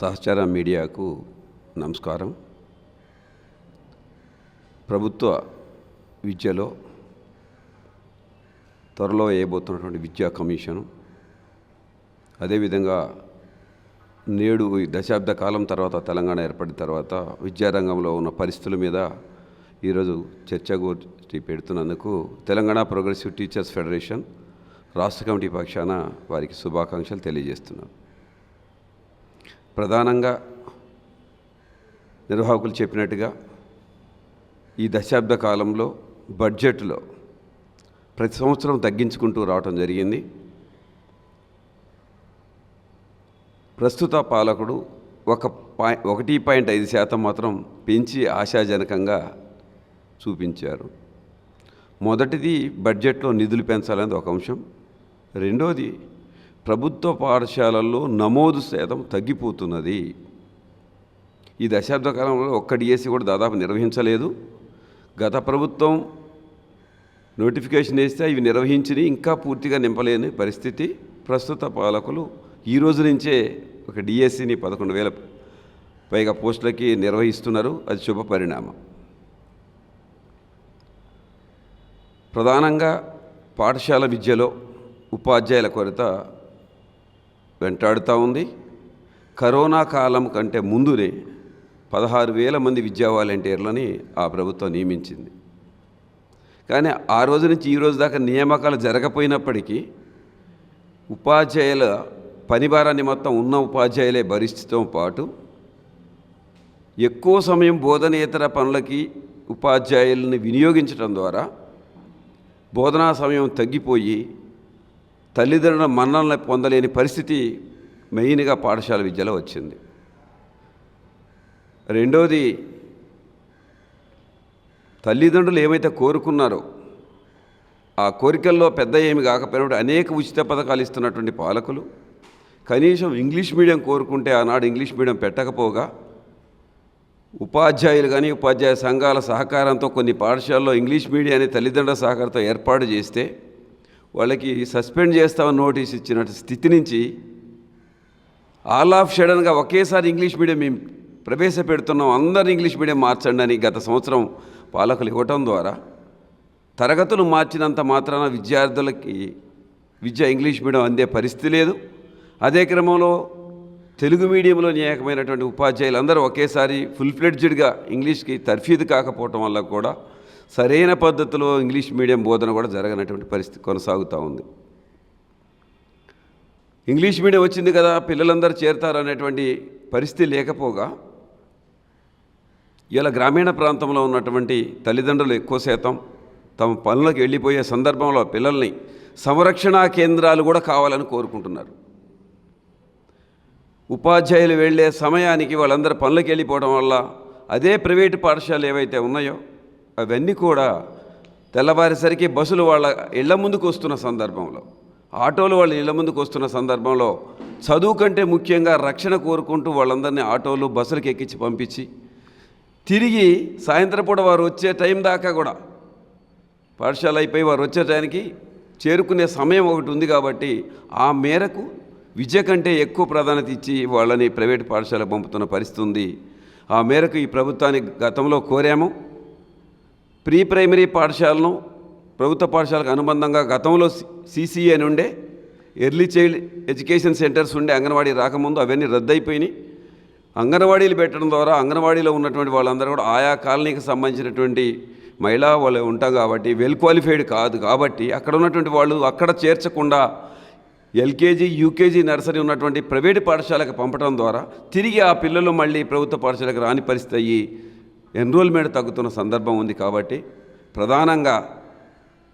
సహచార మీడియాకు నమస్కారం. ప్రభుత్వ విద్యలో త్వరలో వేయబోతున్నటువంటి విద్యా కమిషను అదేవిధంగా నేడు ఈ దశాబ్ద కాలం తర్వాత తెలంగాణ ఏర్పడిన తర్వాత విద్యారంగంలో ఉన్న పరిస్థితుల మీద ఈరోజు చర్చ గురించి పెడుతున్నందుకు తెలంగాణ ప్రోగ్రెసివ్ టీచర్స్ ఫెడరేషన్ రాష్ట్ర కమిటీ పక్షాన వారికి శుభాకాంక్షలు తెలియజేస్తున్నాను. ప్రధానంగా నిర్వాహకులు చెప్పినట్టుగా ఈ దశాబ్ద కాలంలో బడ్జెట్లో ప్రతి సంవత్సరం తగ్గించుకుంటూ రావటం జరిగింది. ప్రస్తుత పాలకుడు ఒక పాయి ఒకటి పాయింట్ ఐదు శాతం మాత్రం పెంచి ఆశాజనకంగా చూపించారు. మొదటిది బడ్జెట్లో నిధులు పెంచాలనేది ఒక అంశం. రెండోది ప్రభుత్వ పాఠశాలల్లో నమోదు శాతం తగ్గిపోతున్నది. ఈ దశాబ్ద కాలంలో ఒక్క డిఎస్సి కూడా దాదాపు నిర్వహించలేదు. గత ప్రభుత్వం నోటిఫికేషన్ వేస్తే ఇవి నిర్వహించి ఇంకా పూర్తిగా నింపలేని పరిస్థితి. ప్రస్తుత పాలకులు ఈ రోజు నుంచే ఒక డిఎస్సిని పదకొండు వేల పైగా పోస్టులకి నిర్వహిస్తున్నారు. అది శుభ పరిణామం. ప్రధానంగా పాఠశాల విద్యలో ఉపాధ్యాయుల కొరత వెంటాడుతూ ఉంది. కరోనా కాలం కంటే ముందునే పదహారు వేల మంది విద్యా వాలంటీర్లని ఆ ప్రభుత్వం నియమించింది. కానీ ఆ రోజు నుంచి ఈ రోజు దాకా నియామకాలు జరగపోయినప్పటికీ ఉపాధ్యాయుల పనిభారాన్ని మొత్తం ఉన్న ఉపాధ్యాయులే భరిస్తూ పాటు ఎక్కువ సమయం బోధనేతర పనులకి ఉపాధ్యాయుల్ని వినియోగించడం ద్వారా బోధనా సమయం తగ్గిపోయి తల్లిదండ్రుల మన్నలను పొందలేని పరిస్థితి మెయిన్గా పాఠశాల విద్యలో వచ్చింది. రెండోది తల్లిదండ్రులు ఏమైతే కోరుకున్నారో ఆ కోరికల్లో పెద్ద ఏమి కాకపోయినప్పుడు అనేక ఉచిత పథకాలు ఇస్తున్నటువంటి పాలకులు కనీసం ఇంగ్లీష్ మీడియం కోరుకుంటే ఆనాడు ఇంగ్లీష్ మీడియం పెట్టకపోగా ఉపాధ్యాయులు కానీ ఉపాధ్యాయ సంఘాల సహకారంతో కొన్ని పాఠశాలలో ఇంగ్లీష్ మీడియాన్ని తల్లిదండ్రుల సహకారంతో ఏర్పాటు చేస్తే వాళ్ళకి సస్పెండ్ చేస్తామని నోటీస్ ఇచ్చిన స్థితి నుంచి ఆల్ ఆఫ్ షడన్గా ఒకేసారి ఇంగ్లీష్ మీడియం మేము ప్రవేశపెడుతున్నాం. అందరు ఇంగ్లీష్ మీడియం మార్చండి అని గత సంవత్సరం పాలకులు ఇవ్వటం ద్వారా తరగతులు మార్చినంత మాత్రాన విద్యార్థులకి విద్య ఇంగ్లీష్ మీడియం అందే పరిస్థితి లేదు. అదే క్రమంలో తెలుగు మీడియంలో నియామకమైనటువంటి ఉపాధ్యాయులు అందరూ ఒకేసారి ఫుల్ ఫ్లెడ్జ్డ్గా ఇంగ్లీష్కి తర్ఫీదు కాకపోవటం వల్ల కూడా సరైన పద్ధతిలో ఇంగ్లీష్ మీడియం బోధన కూడా జరగనటువంటి పరిస్థితి కొనసాగుతూ ఉంది. ఇంగ్లీష్ మీడియం వచ్చింది కదా పిల్లలందరూ చేరతారనేటువంటి పరిస్థితి లేకపోగా ఇలా గ్రామీణ ప్రాంతంలో ఉన్నటువంటి తల్లిదండ్రులు ఎక్కువ శాతం తమ పనులకు వెళ్ళిపోయే సందర్భంలో పిల్లల్ని సంరక్షణా కేంద్రాలు కూడా కావాలని కోరుకుంటున్నారు. ఉపాధ్యాయులు వెళ్ళే సమయానికి వాళ్ళందరూ పనులకు వెళ్ళిపోవడం వల్ల అదే ప్రైవేటు పాఠశాలలు ఏవైతే ఉన్నాయో అవన్నీ కూడా తెల్లవారేసరికి బస్సులు వాళ్ళ ఇళ్ళ ముందుకు వస్తున్న సందర్భంలో ఆటోలు వాళ్ళ ఇళ్ళ ముందుకు వస్తున్న సందర్భంలో చదువు కంటే ముఖ్యంగా రక్షణ కోరుకుంటూ వాళ్ళందరినీ ఆటోలు బస్సులకు ఎక్కించి పంపించి తిరిగి సాయంత్రం పూట వారు వచ్చే టైం దాకా కూడా పాఠశాల అయిపోయి వారు వచ్చే టైంకి చేరుకునే సమయం ఒకటి ఉంది కాబట్టి ఆ మేరకు విద్య కంటే ఎక్కువ ప్రాధాన్యత ఇచ్చి వాళ్ళని ప్రైవేట్ పాఠశాలకు పంపుతున్న పరిస్థితి ఉంది. ఆ మేరకు ఈ ప్రభుత్వానికి గతంలో కోరాము. ప్రీ ప్రైమరీ పాఠశాలను ప్రభుత్వ పాఠశాలకు అనుబంధంగా గతంలో సిసిఏ అని ఉండే ఎర్లీ చైల్డ్ ఎడ్యుకేషన్ సెంటర్స్ ఉండే అంగన్వాడీ రాకముందు అవన్నీ రద్దయిపోయినాయి. అంగన్వాడీలు పెట్టడం ద్వారా అంగన్వాడీలో ఉన్నటువంటి వాళ్ళందరూ కూడా ఆయా కాలనీకి సంబంధించినటువంటి మహిళా వాళ్ళు ఉంటాం కాబట్టి వెల్ క్వాలిఫైడ్ కాదు కాబట్టి అక్కడ ఉన్నటువంటి వాళ్ళు అక్కడ చేర్చకుండా ఎల్కేజీ యూకేజీ నర్సరీ ఉన్నటువంటి ప్రైవేటు పాఠశాలకు పంపడం ద్వారా తిరిగి ఆ పిల్లలు మళ్ళీ ప్రభుత్వ పాఠశాలకు రాని పరిస్థితి అయ్యి ఎన్రోల్మెంట్ తగ్గుతున్న సందర్భం ఉంది కాబట్టి ప్రధానంగా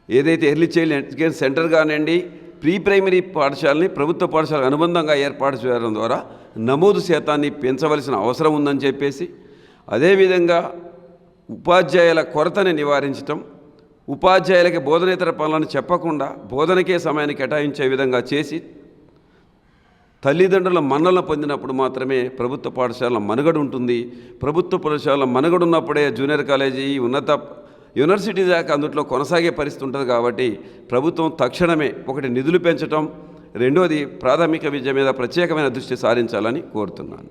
ఏదైతే ఎర్లీ చైల్డ్ ఎడ్యుకేషన్ సెంటర్ కానివ్వండి ప్రీ ప్రైమరీ పాఠశాలని ప్రభుత్వ పాఠశాల అనుబంధంగా ఏర్పాటు చేయడం ద్వారా నమోదు శాతాన్ని పెంచవలసిన అవసరం ఉందని చెప్పేసి అదేవిధంగా ఉపాధ్యాయుల కొరతని నివారించటం ఉపాధ్యాయులకి బోధనేతర పనులను చెప్పకుండా బోధనకే సమయాన్ని కేటాయించే విధంగా చేసి తల్లిదండ్రుల మన్నలను పొందినప్పుడు మాత్రమే ప్రభుత్వ పాఠశాల మనుగడ ఉంటుంది. ప్రభుత్వ పాఠశాల మనుగడ ఉన్నప్పుడే జూనియర్ కాలేజీ ఉన్నత యూనివర్సిటీ దాకా అందుట్లో కొనసాగే పరిస్థితి ఉంటుంది కాబట్టి ప్రభుత్వం తక్షణమే ఒకటి నిధులు పెంచటం రెండోది ప్రాథమిక విద్య మీద ప్రత్యేకమైన దృష్టి సారించాలని కోరుతున్నాను.